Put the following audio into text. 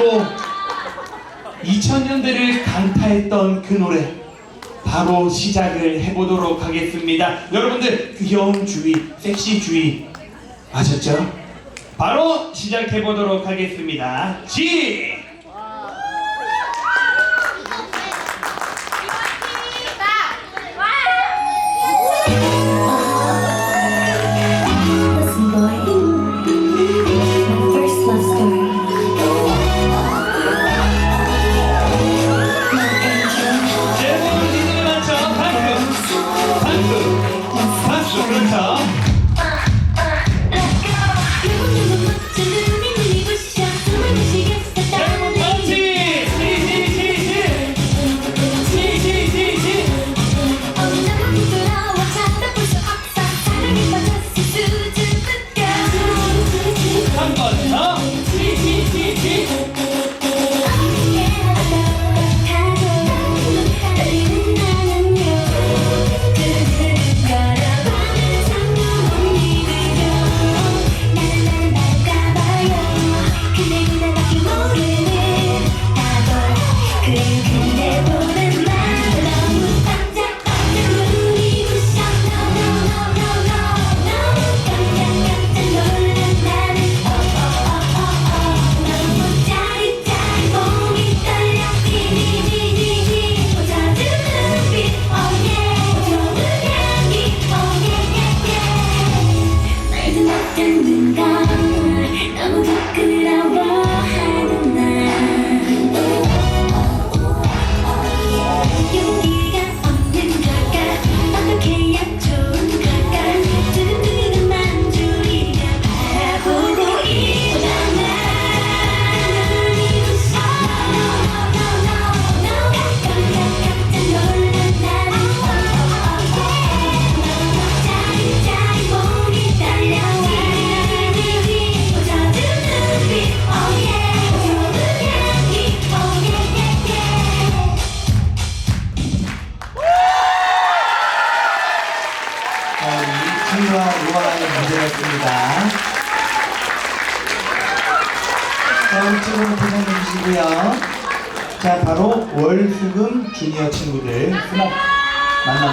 또 2000년대를 강타했던 그 노래 바로 시작을 해보도록 하겠습니다. 여러분들 귀여운 주위 섹시 주위 아셨죠? 바로 시작해보도록 하겠습니다. 시! 와! Never 사랑과 우아의 무대였습니다. 자, 우측으로 표정 주시고요. 자, 바로 월수금 주니어 친구들 수목 만나보겠습니다.